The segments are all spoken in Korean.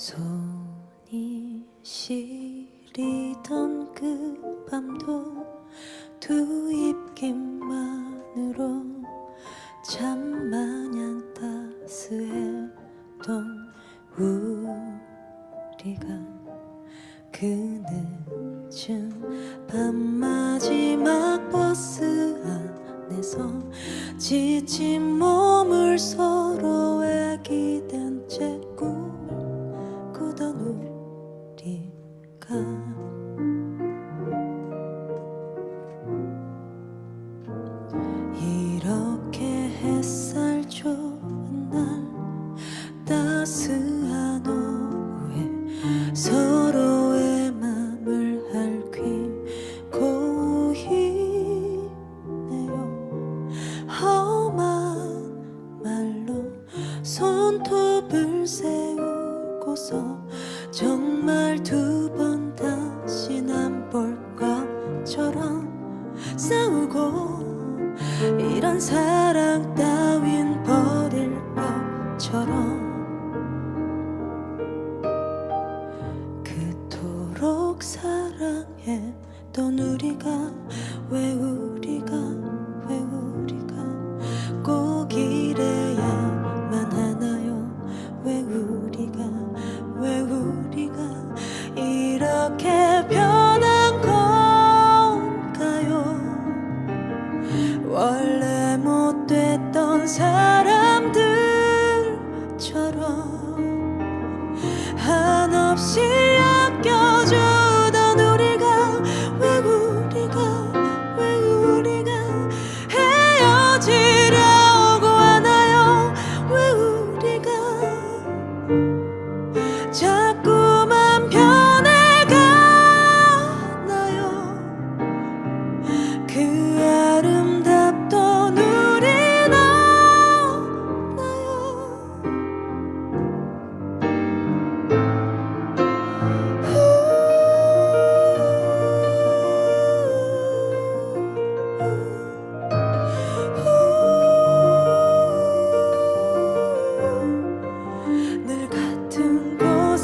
손이 시리던 그 밤도 두 입김만으로 참 마냥 따스했던 우리가 그 늦은 밤 마지막 버스 안에서 지친 몸을 서로의 기댄 손톱을 세우고서 정말 두 번 다시 안 볼 것처럼 싸우고 이런 사랑 따윈 버릴 것처럼 그토록 사랑했던 우리가 왜 우리가 왜 우리가 꼭이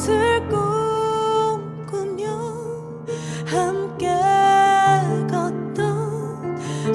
곳을 꿈꾸며 함께 걷던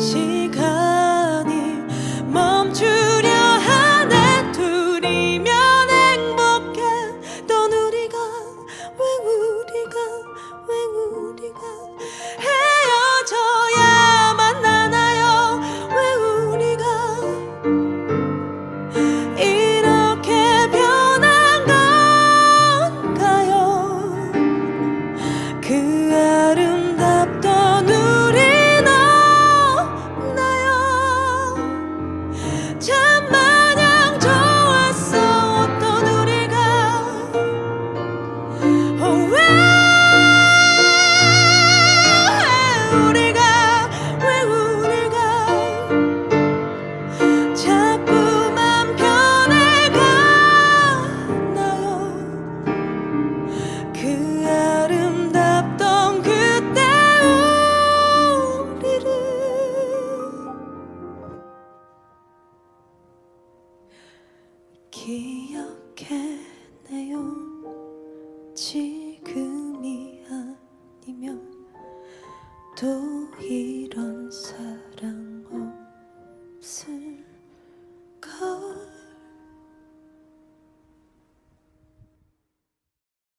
기억해내요. 지금이 아니면 또